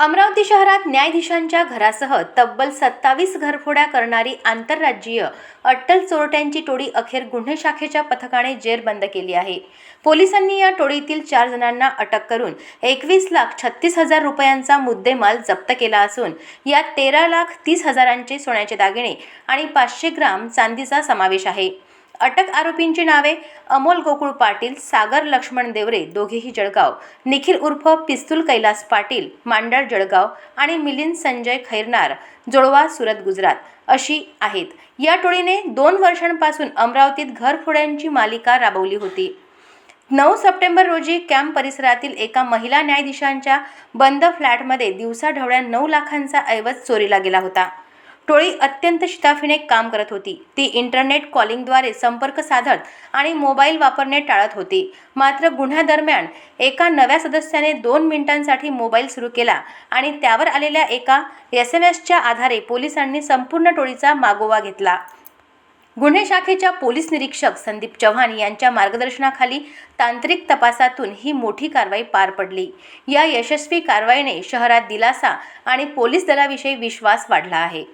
अमरावती शहरात न्यायाधीशांच्या घरासह तब्बल सत्तावीस घरफोड्या करणारी आंतरराज्यीय अट्टल चोरट्यांची टोळी अखेर गुन्हे शाखेच्या पथकाने जेरबंद केली आहे. पोलिसांनी या टोळीतील चार जणांना अटक करून एकवीस लाख छत्तीस हजार रुपयांचा मुद्देमाल जप्त केला असून यात तेरा लाख तीस हजारांचे सोन्याचे दागिने आणि पाचशे ग्राम चांदीचा समावेश आहे. अटक आरोपींची नावे अमोल गोकुळ पाटील सागर लक्ष्मण देवरे दोघेही जळगाव निखिल उर्फ पिस्तूल कैलास पाटील मांडळ जळगाव आणि मिलिंद संजय खैरनार जोळवा सुरत गुजरात अशी आहेत. या टोळीने दोन वर्षांपासून अमरावतीत घरफोड्यांची मालिका राबवली होती. नऊ सप्टेंबर रोजी कॅम्प परिसरातील एका महिला न्यायाधीशांच्या बंद फ्लॅटमध्ये दिवसाढवळ्या नऊ लाखांचा ऐवज चोरीला गेला होता. टोळी अत्यंत शिताफीने काम करत होती. ती इंटरनेट कॉलिंगद्वारे संपर्क साधत आणि मोबाईल वापरणे टाळत होती. मात्र गुन्ह्यादरम्यान एका नव्या सदस्याने दोन मिनिटांसाठी मोबाईल सुरू केला आणि त्यावर आलेल्या एका एस एम एसच्या आधारे पोलिसांनी संपूर्ण टोळीचा मागोवा घेतला. गुन्हे शाखेच्या पोलीस निरीक्षक संदीप चव्हाण यांच्या मार्गदर्शनाखाली तांत्रिक तपासातून ही मोठी कारवाई पार पडली. या यशस्वी कारवाईने शहरात दिलासा आणि पोलीस दलाविषयी विश्वास वाढला आहे.